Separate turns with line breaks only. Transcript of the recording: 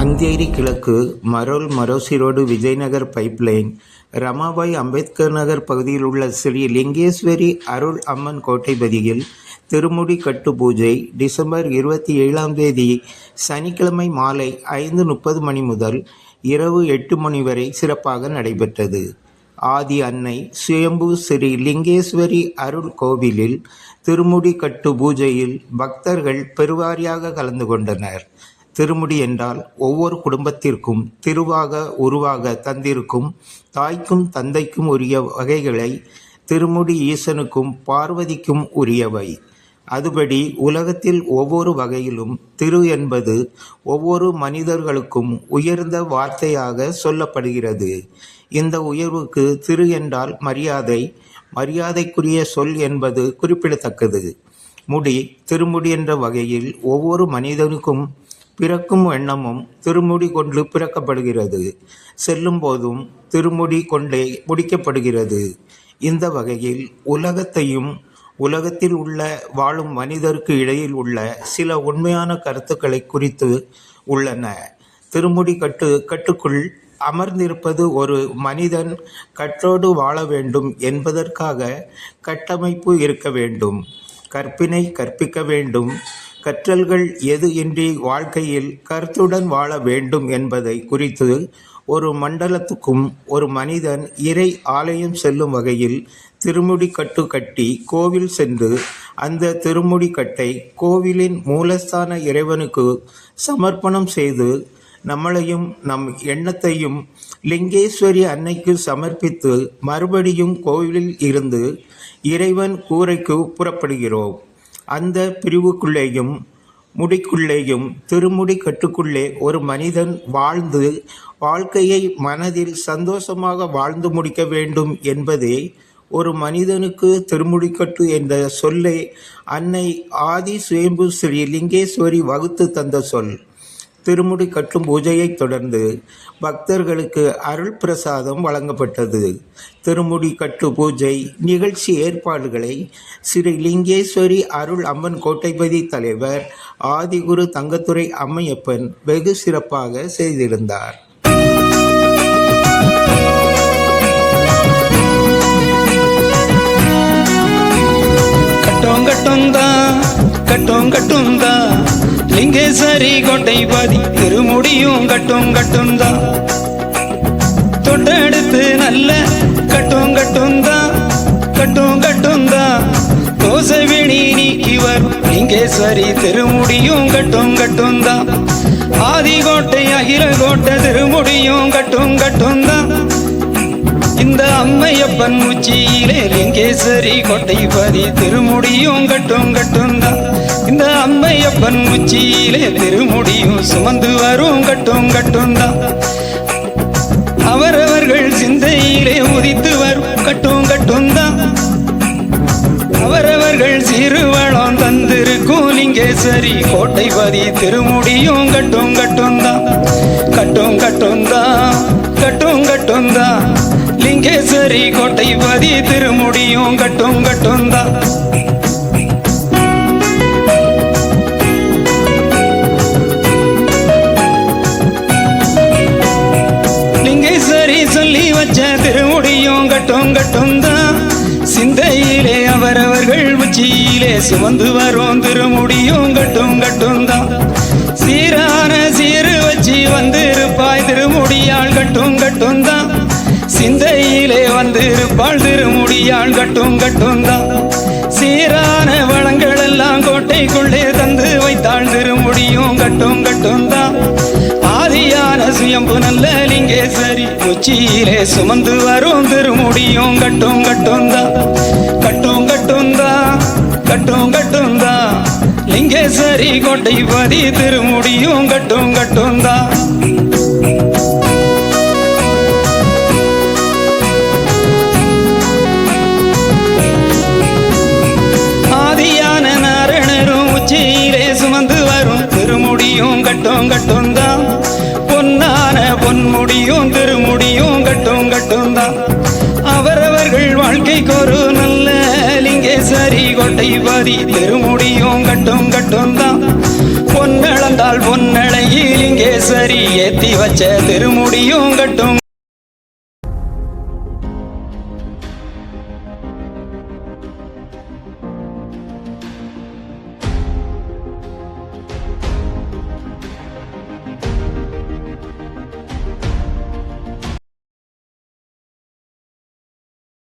அந்தேரி கிழக்கு மரோல் மரோசிரோடு விஜயநகர் பைப்லைன் ரமாபாய் அம்பேத்கர் நகர் பகுதியில் உள்ள ஸ்ரீ லிங்கேஸ்வரி அருள் அம்மன் கோட்டைபதியில் திருமுடி கட்டு பூஜை டிசம்பர் இருபத்தி ஏழாம் தேதி சனிக்கிழமை மாலை ஐந்து முப்பது மணி முதல் இரவு எட்டு மணி வரை சிறப்பாக நடைபெற்றது. ஆதி அன்னை சுயம்பு ஸ்ரீ லிங்கேஸ்வரி அருள் கோவிலில் திருமுடி கட்டு பூஜையில் பக்தர்கள் பெருவாரியாக கலந்து கொண்டனர். திருமுடி என்றால் ஒவ்வொரு குடும்பத்திற்கும் திருவாக உருவாக தந்திருக்கும் தாய்க்கும் தந்தைக்கும் உரிய வகைகளை திருமுடி ஈசனுக்கும் பார்வதிக்கும் உரியவை. அதுபடி உலகத்தில் ஒவ்வொரு வகையிலும் திரு என்பது ஒவ்வொரு மனிதர்களுக்கும் உயர்ந்த வார்த்தையாக சொல்லப்படுகிறது. இந்த உயர்வுக்கு திரு என்றால் மரியாதை மரியாதைக்குரிய சொல் என்பது குறிப்பிடத்தக்கது. முடி திருமுடி என்ற வகையில் ஒவ்வொரு மனிதனுக்கும் பிறக்கும் எண்ணமும் திருமுடி கொண்டு பிறக்கப்படுகிறது. செல்லும் போதும் திருமுடி கொண்டே முடிக்கப்படுகிறது. இந்த வகையில் உலகத்தையும் உலகத்தில் உள்ள வாழும் மனிதருக்கு இடையில் உள்ள சில உண்மையான கருத்துக்களை குறித்து உள்ளன. திருமுடி கட்டு கட்டுக்குள் அமர்ந்திருப்பது ஒரு மனிதன் கற்றோடு வாழ வேண்டும் என்பதற்காக கட்டமைப்பு இருக்க வேண்டும். கற்பினை கற்பிக்க வேண்டும். கற்றல்கள் எது இன்றி வாழ்க்கையில் கருத்துடன் வாழ வேண்டும் என்பதை குறித்து ஒரு மண்டலத்துக்கும் ஒரு மனிதன் இறை ஆலயம் செல்லும் வகையில் திருமுடி கட்டு கட்டி கோவில் சென்று அந்த திருமுடி கட்டை கோவிலின் மூலஸ்தான இறைவனுக்கு சமர்ப்பணம் செய்து நம்மளையும் நம் எண்ணத்தையும் லிங்கேஸ்வரி அன்னைக்கு சமர்ப்பித்து மறுபடியும் கோவிலில் இருந்து இறைவன் கூரைக்கு புறப்படுகிறோம். அந்த பிரிவுக்குள்ளேயும் முடிக்குள்ளேயும் திருமுடி கட்டுக்குள்ளே ஒரு மனிதன் வாழ்ந்து வாழ்க்கையை மனதில் சந்தோஷமாக வாழ்ந்து முடிக்க வேண்டும் என்பதே ஒரு மனிதனுக்கு திருமுடிக்கட்டு என்ற சொல்லை அன்னை ஆதி சுயம்பு ஸ்ரீ லிங்கேஸ்வரி வகுத்து தந்த சொல். திருமுடி கட்டும் பூஜையைத் தொடர்ந்து பக்தர்களுக்கு அருள் பிரசாதம் வழங்கப்பட்டது. திருமுடி கட்டு பூஜை நிகழ்ச்சி ஏற்பாடுகளை ஸ்ரீ லிங்கேஸ்வரி அருள் அம்மன் கோட்டைபதி தலைவர் ஆதிகுரு தங்கத்துறை அம்மையப்பன் வெகு சிறப்பாக செய்திருந்தார்.
கட்டும் கட்டுந்தா கட்டும் கட்டுந்தா லிங்கேஸ்வரி பாதி. திருமுடியும் கட்டும் கட்டும் தான். தொட்டெடுத்து நல்ல கட்டும் கட்டும் தான். கட்டும் கட்டும் தான். தோசை விழி நீக்கி வரும். லிங்கேஸ்வரி திருமுடியும் கட்டும் கட்டுந்தா ஆதி கோட்டை அகில கோட்டை திருமுடியும் கட்டும் கட்டும் தான். இந்த அம்மையப்பன் உச்சியிலே லிங்கேசரி கொட்டை பதி. திருமுடியும் கட்டும் கட்டும் அம்மையப்பன் உச்சியிலே பெருமுடியும் சுமந்து வரும் கட்டும் கட்டும் தான். அவரவர்கள் சிந்தையிலே உதித்து வரும் கட்டும் கட்டும் தான். அவரவர்கள் சிறுவளம் தந்திருக்கும் லிங்கேஸ்வரி கோட்டை பதி திருமுடியும் கட்டும் கட்டும் தான். திருமுடியும் சிந்தையிலே அவரவர்கள் உச்சியிலே சுமந்து வரும் திருமுடியும் கட்டும் கட்டுந்தா சீரான சீரு வச்சு வந்திருப்பாய். திருமுடியாள் கட்டும் கட்டுந்தா சிந்தையிலே வந்திருப்பாள். திருமுடியாள் கட்டும் கட்டுந்தா சீரான உச்சியிலே சுமந்து வரும் திருமுடியும் கட்டும் கட்டுந்தா கட்டும் கட்டுந்தா கட்டும் கட்டுந்தா லிங்கேஸ்வரி கோட்டை பதி திருமுடியும் கட்டும் கட்டுந்தா ஆதியான நாரணரும் உச்சியிலே சுமந்து வரும் திருமுடியும் கட்டும் கட்டுந்தா மட்டும்தான் அவரவர்கள் வாழ்க்கைக்கு ஒரு நல்ல லிங்கேஸ்வரி கோட்டை பதி திருமுடியும் கட்டும் கட்டுந்தா. பொன்னள பிறந்தால் பொன்னழகி சரி ஏத்தி வச்ச திருமுடியும் கட்டும்